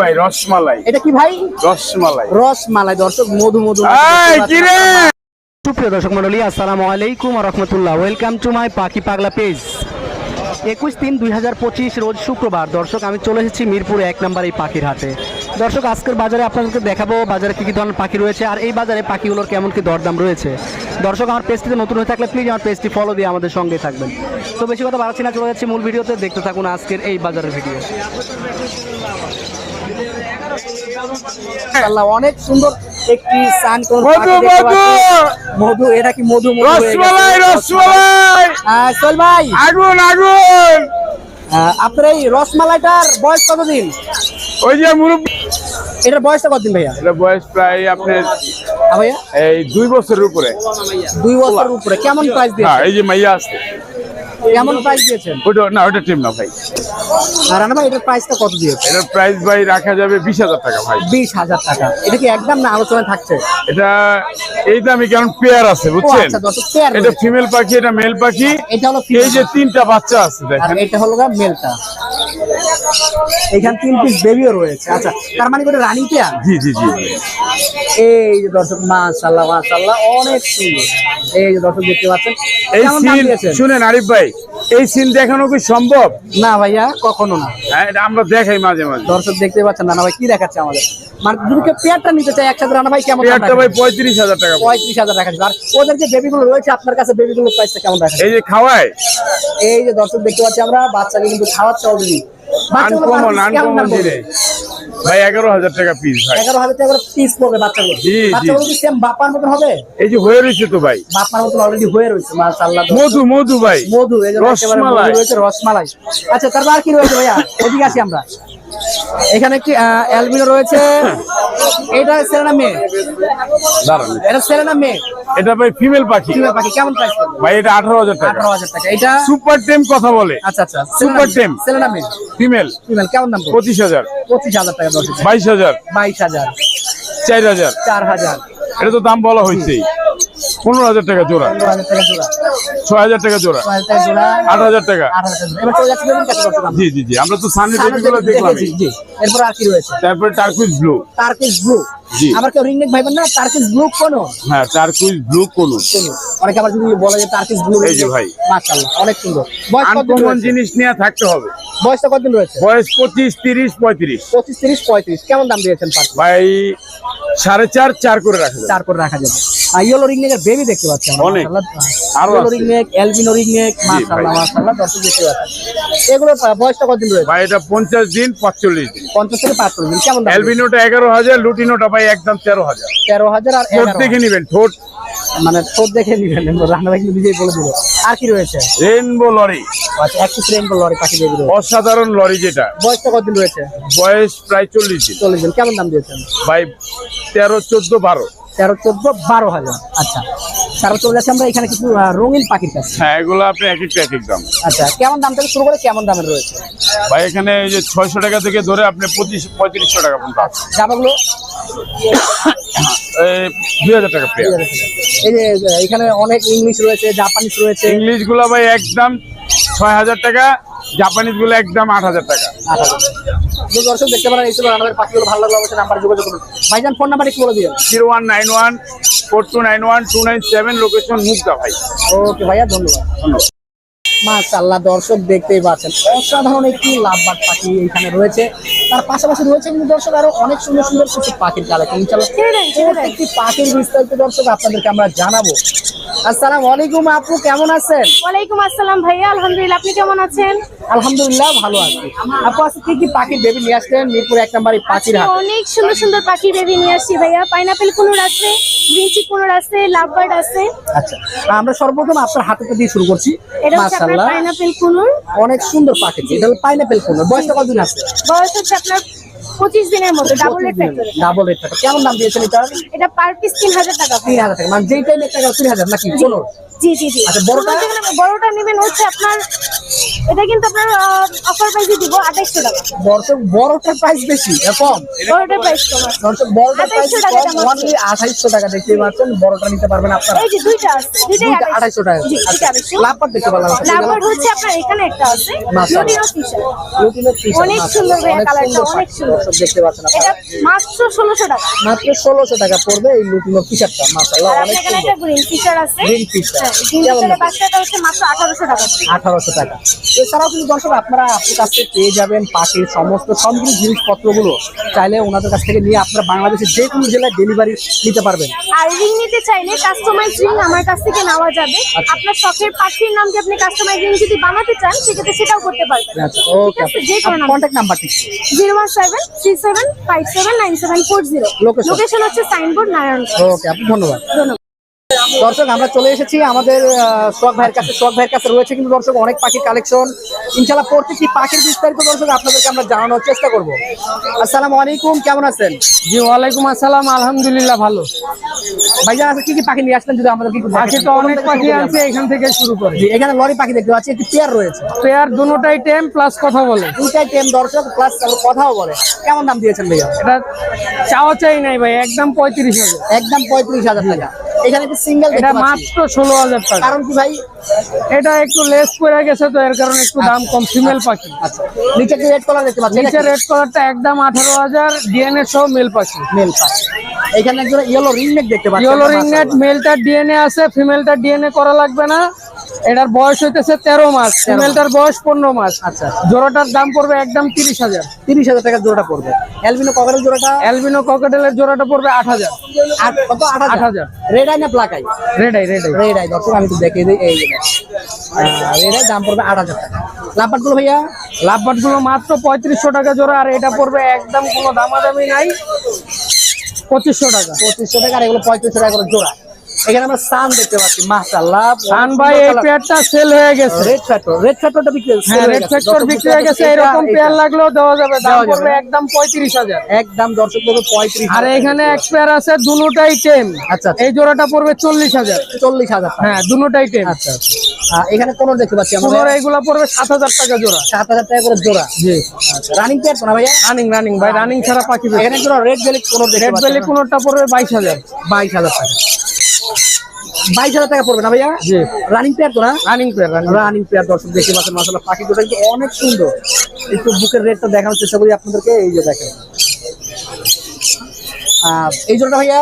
ভাই রসমালাই। এটা কি ভাই? রসমালাই। রসমালাই দর্শক মধু মধু। কি রে? সুপ্রিয় দর্শক মন্ডলী আসসালামু আলাইকুম রহমতুল্লাহ। ওয়েলকাম টু মাই পাখি পাগলা পেজ একুশ তিন দুই হাজার পঁচিশ রোজ শুক্রবার। দর্শক আমি চলে এসেছি মিরপুর এক নম্বর এই পাখির হাটে। দর্শক আজকের বাজারে আপনাদেরকে দেখাবো বাজারে কী কী ধরনের পাখি রয়েছে আর এই বাজারে পাখিগুলোর কেমন কি দরদাম রয়েছে। দর্শক আমার পেজটিতে নতুন হয়ে থাকলে প্লিজ আমার পেজটি ফলো দিয়ে আমাদের সঙ্গে থাকবেন। তো বেশি কথা বাড়াচ্ছি না চলে যাচ্ছি মূল ভিডিওতে। দেখতে থাকুন আজকের এই বাজারের ভিডিও আল্লাহ অনেক সুন্দর একটি সান কোন মধু এটা কি মধু মধু? রসমালাই রসমালাই! আহ, ভাই। আগুন আগুন! আপনার এই রসমালাইটার বয়স কতদিন? ওই যে মুরব্বী এটার বয়সটা কতদিন ভাইয়া? এটা বয়স প্রায় আপনার ভাইয়া? এই দুই বছরের উপরে। দুই বছরের উপরে। কেমন প্রাইস হ্যাঁ দিয়েছেন? এই যে মাইয়া আসছে কেমন প্রাইস দিয়েছেন? ওটা না ওটা টিম না ভাই। আর ভাই এটার প্রাইসটা কত দিয়েছে এটার প্রাইস ভাই রাখা যাবে বিশ হাজার টাকা ভাই। বিশ হাজার টাকা। এটা কি একদম না আলোচনায় থাকছে? এটা এই দামে কারণ পেয়ার আছে বুঝছেন? আচ্ছা এটা ফিমেল পাখি এটা মেল পাখি। এটা হলো এই যে তিনটা বাচ্চা আছে দেখেন। এটা হলো মেলটা এখানে তিন পিস বেবিও রয়েছে। আচ্ছা তার মানে করে রানিং পেয়ার? জি জি জি। এই যে দর্শক মাশাল্লাহ মাশাল্লাহ অনেক সুন্দর। এই যে দর্শক দেখতে পাচ্ছেন। এই শুনেন আরিফ ভাই এই সিন দেখানো কি সম্ভব? না ভাইয়া কখনো না। হ্যাঁ এটা আমরা দেখাই মাঝে মাঝে। দর্শক দেখতে পাচ্ছেন রানা ভাই কি দেখাচ্ছে আমাদের? মানে পেয়ারটা নিতে চায় একসাথে রানা ভাই কেমন দাম পেয়ারটা ভাই পঁয়ত্রিশ হাজার টাকা। পঁয়ত্রিশ হাজার টাকা আর ওদের যে বেবিগুলো রয়েছে আপনার কাছে বেবিগুলোর প্রাইসটা কেমন এই যে খাওয়ায়? এই যে দর্শক দেখতে পাচ্ছি আমরা বাচ্চাকে কিন্তু খাওয়াচ্ছে অলরেডি আনকমন আনকমন জিনিস ভাই এগারো হাজার টাকা পিস ভাই। এগারো হাজার টাকা পিস পড়বে বাচ্চাগুলো। বাচ্চাগুলো কি সেম বাপার মতন হবে? এই যে হয়ে রয়েছে তো ভাই। বাপার মতন অলরেডি হয়ে রয়েছে মাশাআল্লাহ। মধু মধু ভাই। মধু এই যে রসমালাই। রয়েছে রসমালাই। আচ্ছা তারপর আর কি রয়েছে ভাইয়া? এদিকে আসি আমরা। এখানে একটি অ্যালবিনো রয়েছে। এটা সেরেনা মেয়ে। দাঁড়ান। এটা সেরেনা মেয়ে। এটা ভাই ফিমেল পাখি। ফিমেল পাখি কেমন প্রাইস ভাই এটা আঠারো হাজার টাকা। আঠারো হাজার টাকা। এটা সুপার টেম কথা বলে। আচ্ছা আচ্ছা। সুপার টেম ছেলে নামে ফিমেল ফিমেল কেমন দাম পড়বে? পঁচিশ হাজার। পঁচিশ হাজার টাকা দশ বাইশ হাজার। বাইশ হাজার। চার হাজার। চার হাজার। এটা তো দাম বলা হয়েছে পনেরো হাজার টাকা জোড়া। ছয় হাজার টাকা জোড়া। আট হাজার টাকা। জি জি জি। আমরা তো সামনে সামনে বেবিগুলো দেখলাম। এরপর আর কি রয়েছে? তারপরে টার্কুইজ ব্লু টার্কিশ ব্লু জি। আবার কেউ রিংনেক ভাইবেন না? টার্কিশ ব্লু কোন? হ্যাঁ টার্কুইজ ব্লু কোন। অনেকে আবার যদি বলে যে টার্কিশ ব্লু এই যে ভাই। মাশাআল্লাহ অনেক সুন্দর। আনকমন জিনিস নিয়ে থাকতে হবে। বয়সটা কতদিন রয়েছে? বয়স পঁচিশ তিরিশ পঁয়ত্রিশ। পঁচিশ তিরিশ পঁয়ত্রিশ। কেমন দাম দিয়েছেন ভাই সাড়ে চার চার করে রাখা চার করে রাখা যাবে। আর ইয়েলো রিংনেকের বেবি দেখতে পাচ্ছি অনেক। ইয়েলো অ্যালবিনো মাশাআল্লাহ মাশাআল্লাহ দর্শক দেখতে পাচ্ছেন। এগুলোর বয়সটা কতদিন রয়েছে? ভাই এটা পঞ্চাশ দিন পাঁচচল্লিশ দিন। পঞ্চাশ থেকে পাঁচ দিন। কেমন দাম অ্যালবিনোটা এগারো হাজার লুটিনোটা ভাই একদম তেরো হাজার। তেরো হাজার আর ঠোঁট দেখে নিবেন ঠোঁট। মানে ঠোঁট দেখে নিবেন রান্না ভাই নিজেই বলে দিল আর কি রয়েছে? রেনবো লরি আচ্ছা রেনবো লরি পাখি রয়েছে অসাধারণ লরি যেটা। বয়সটা কতদিন রয়েছে? বয়স প্রায় চল্লিশ দিন। চল্লিশ দিন। কেমন দাম দিয়েছেন? ভাই তেরো চোদ্দ বারো। তেরো চোদ্দ বারো হাজার। আচ্ছা তারপর চলে যাচ্ছে আমরা এখানে কিছু রঙিন পাখির কাছে। হ্যাঁ এগুলো আপনি এক একটা এক এক দাম। আচ্ছা কেমন দাম থেকে শুরু করে কেমন দামের রয়েছে? ভাই এখানে এই যে ছয়শো টাকা থেকে ধরে আপনি পঁচিশ পঁয়ত্রিশশো টাকা পর্যন্ত আছে। জামাগুলো দুই হাজার টাকা পেয়ার এই যে এখানে অনেক ইংলিশ রয়েছে জাপানিজ রয়েছে। ইংলিশগুলো ভাই একদম ছয় হাজার টাকা জাপানিজগুলো একদম আট হাজার টাকা। আট হাজার। তো দর্শক দেখতে পারেন আমাদের পাখিগুলো ভালো লাগল অবশ্যই নাম্বার যোগাযোগ করুন। ভাইজান ফোন নাম্বার একটু বলে দিন zero one nine one four two nine one two nine seven location ভাই। ওকে ভাইয়া ধন্যবাদ। ধন্যবাদ। দর্শক দেখতেই পাচ্ছেন অসাধারণ একটি লাভবাদ পাখি এখানে রয়েছে। তার পাশাপাশি রয়েছে কিন্তু দর্শক আরও অনেক সুন্দর সুন্দর কিছু পাখির কালেকশন প্রত্যেকটি পাখির বিস্তারিত দর্শক আপনাদেরকে আমরা জানাব। আসসালামু আলাইকুম আপু কেমন আছেন? ওয়ালাইকুম আসসালাম ভাইয়া আলহামদুলিল্লাহ আপনি কেমন আছেন? আলহামদুলিল্লাহ ভালো আছি। আপু আজকে কি কি পাখির বেবি নিয়ে আসলেন? মিরপুর এক নাম্বার পাখির হাট। অনেক সুন্দর সুন্দর পাখি বেবি নিয়ে আসছি ভাইয়া। পাইনাপেল কুনুর আছে গ্রিনচি কুনুর আছে লাভবার্ড আছে। আচ্ছা আমরা সর্বপ্রথম আপনার হাতে দিয়ে শুরু করছি। মাশাআল্লাহ। Pineapple conure. অনেক সুন্দর পাখি। এটা হলো পাইনাপেল কোন বয়সটা কতদিন আছে? বয়স হচ্ছে আপনার পঁচিশ দিনের মতো double rate factory double rate কেমন দাম দিয়েছেন এটা? এটা পার পিস তিন হাজার টাকা। তিন হাজার টাকা। মানে যেই টাইমে টাকা তিন হাজার নাকি? পনেরো জি জি জি। আচ্ছা, বড়টা? বড়টা নেবেন হচ্ছে আপনার এটা কিন্তু আপনার অফার প্রাইসে দিব আঠাইশশো টাকা। দর্শক বড়টার প্রাইস বেশি কম? বড়টার প্রাইস কম। বড়টার প্রাইস 2800 টাকা কম অনলি টাকা দেখতে পাচ্ছেন বড়টা নিতে পারবেন আপনারা। এই যে দুইটা আছে দুইটাই টাকা। জি আচ্ছা, দুইটা লাভবার দেখতে পেলাম লাভবার্ড হচ্ছে আপনার এখানে একটা আছে লুটিনো ফিশার লুটিনো fish, অনেক সুন্দর কালারটা অনেক সুন্দর। দর্শক দেখতে পাচ্ছেন আপনারা। মাত্র টাকা। মাত্র টাকা পড়বে এই লুটিনো অনেক সুন্দর। গ্রিন আছে। গ্রিন ফিশটা হ্যাঁ গ্রিন কেমন বাচ্চাটা হচ্ছে মাত্র আঠারোশো টাকা। আঠারোশো টাকা। এছাড়াও কিন্তু দর্শক আপনারা আপনার কাছ থেকে পেয়ে যাবেন পাখির সমস্ত সামগ্রিক জিনিসপত্রগুলো। চাইলে ওনাদের কাছ থেকে নিয়ে আপনারা বাংলাদেশের যে কোনো জেলায় ডেলিভারি নিতে পারবেন। আর রিং নিতে চাইলে কাস্টমাইজ রিং আমার কাছ থেকে নেওয়া যাবে। আচ্ছা। আপনার শখের পাখির নাম যে আপনি কাস্টমাইজ রিং যদি বানাতে চান সেক্ষেত্রে সেটাও করতে পারবেন। আচ্ছা ওকে। যে কোনো নাম। কন্ট্যাক্ট নাম্বার ঠিক zero one seven three seven five seven nine seven four zero? Location হচ্ছে সাইনবোর্ড নারায়ণ ওকে ধন্যবাদ। ধন্যবাদ। দর্শক আমরা চলে এসেছি আমাদের শখ ভাইয়ের কাছে। শখ ভাইয়ের কাছে রয়েছে কিন্তু দর্শক অনেক পাখির কালেকশন ইনশাল্লাহ প্রত্যেকটি পাখির বিস্তারিত দর্শক আপনাদেরকে আমরা জানানোর চেষ্টা করব। আসসালামু আলাইকুম কেমন আছেন? জি ওয়ালাইকুম আসসালাম আলহামদুলিল্লাহ ভালো। ভাইজান আজকে কি কি পাখি নিয়ে আসলেন? যদি আমাদের কি পাখি তো অনেক পাখি আছে এখান থেকে শুরু করে। জি, এখানে লরি পাখি দেখতে পাচ্ছি একটি পেয়ার রয়েছে। পেয়ার দুটাই টেম প্লাস কথা বলে। দুইটাই টেম দর্শক প্লাস কথাও বলে। কেমন দাম দিয়েছেন ভাইয়া? এটা চাওয়া চাই নাই ভাই একদম পঁয়ত্রিশ হাজার। একদম পঁয়ত্রিশ হাজার টাকা। এখানে একটা সিঙ্গেল এটা মাত্র ষোলো হাজার টাকা। কারণ কি ভাই? এটা একটু লেস পড়ে গেছে তো এর কারণে একটু দাম কম। ফিমেল পাখি। আচ্ছা। নিচে কি রেড কালার দেখতে পাচ্ছি নিচে রেড কালারটা একদম আঠারো হাজার ডিএনএ সহ মেল পাখি। মেল পাখি। এখানে একজন ইয়েলো রিং নেক দেখতে পাচ্ছি ইয়েলো রিংনেট মেলটা ডিএনএ আছে ফিমেলটা ডিএনএ করা লাগবে না। এটার বয়স হইতেছে তেরো মাস। ফিমেলটার বয়স পনেরো মাস। আচ্ছা জোড়াটার দাম পড়বে একদম তিরিশ হাজার। তিরিশ হাজার টাকা জোড়াটা পড়বে। অ্যালবিনো কভারের জোড়াটা? অ্যালবিনো ককেটেলের জোড়াটা পড়বে আট হাজার। আট কত? আট আট হাজার। রেড আই না black eye red eye red eye red eye দর্শক আমি তো দেখে দিই এই রেড আই দাম পড়বে আট হাজার টাকা। লাভবাটগুলো ভাইয়া? লাভবাটগুলো মাত্র পঁয়ত্রিশশো টাকা জোড়া আর এটা পড়বে একদম কোনো দামাদামি নাই। পঁচিশশো টাকা। পঁচিশশো টাকা আর এগুলো পঁয়ত্রিশশো টাকা করে জোড়া। এখানে আমরা সান দেখতে পাচ্ছি মাশাআল্লাহ। সান ভাই এই পেয়ারটা সেল হয়ে গেছে। রেড ফ্যাক্টর রেড ফ্যাক্টরটা বিক্রি হ্যাঁ রেড ফ্যাক্টর বিক্রি হয়ে গেছে এরকম পেয়ার লাগলেও দেওয়া যাবে দাম। পড়বে একদম পঁয়ত্রিশ হাজার। একদম দর্শক দেবে পঁয়ত্রিশ আর এখানে এক পেয়ার আছে দুটাই টেম আচ্ছা। এই জোড়াটা পড়বে চল্লিশ হাজার। চল্লিশ হাজার টাকা। হ্যাঁ দুটাই টেম আচ্ছা আচ্ছা। এখানে কোন দেখতে পাচ্ছি আমরা। এইগুলা পড়বে সাত হাজার টাকা জোড়া। সাত হাজার টাকা করে জোড়া। জি। রানিং পেয়ার তো না ভাইয়া? রানিং রানিং ভাই রানিং ছাড়া পাখি এখানে কোনো রেড বেলি কোন দেখতে রেড বেলি কোনটা পড়বে বাইশ হাজার। বাইশ হাজার টাকা। বাইশ হাজার টাকা পড়বে না ভাইয়া? জি। রানিং পেয়ার তো না? রানিং পেয়ার রানিং পেয়ার দর্শক দেখতে পাচ্ছেন মাসাল্লাহ পাখিগুলো কিন্তু অনেক সুন্দর। একটু বুকের রেটটা দেখানোর চেষ্টা করি আপনাদেরকে এই যে দেখেন। এই জোড়াটা ভাইয়া?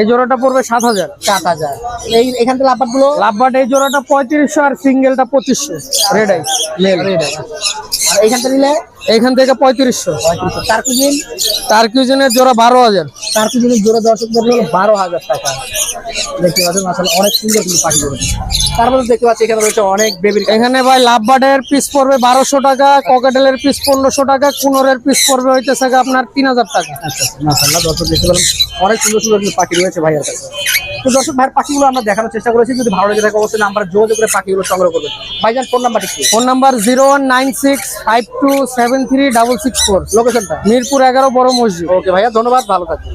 এই জোড়াটা পড়বে সাত হাজার। সাত হাজার। এই এখান থেকে লাভবাটগুলো লাভবাট এই জোড়াটা পঁয়ত্রিশশো আর সিঙ্গেলটা পঁচিশশো। রেড আই আর এইখানটা নিলে? এইখান থেকে পঁয়ত্রিশশো। পঁয়ত্রিশশো তার কুজিন জোড়া বারো হাজার। তার কুজিনের জোড়া দর্শক বারো হাজার টাকা। দেখতে পাচ্ছেন মাসাল্লাহ অনেক সুন্দর কিন্তু পাখিগুলো তারপরে দেখতে পাচ্ছি এখানে রয়েছে অনেক বেবি এখানে ভাই লাভবাটের পিস পড়বে বারোশো টাকা ককেটেলের পিস পনেরোশো টাকা কুনোরের পিস পড়বে হইতেছে আপনার তিন হাজার টাকা। আচ্ছা মাসাল্লাহ দর্শক দেখতে পেলাম অনেক সুন্দর সুন্দর কিন্তু পাখি রয়েছে ভাইয়ের কাছে। তো দর্শক ভাইয়ের পাখিগুলো আমরা দেখানোর চেষ্টা করেছি। যদি ভালো লেগে থাকে অবশ্যই নাম্বার যোগাযোগ করে পাখিগুলো সংগ্রহ করবেন। ভাইজান ফোন নাম্বারটি কি? Phone number zero one nine six five two seven three double six four. লোকেশনটা মিরপুর এগারো বড় মসজিদ। ওকে ভাইয়া ধন্যবাদ ভালো থাকবেন।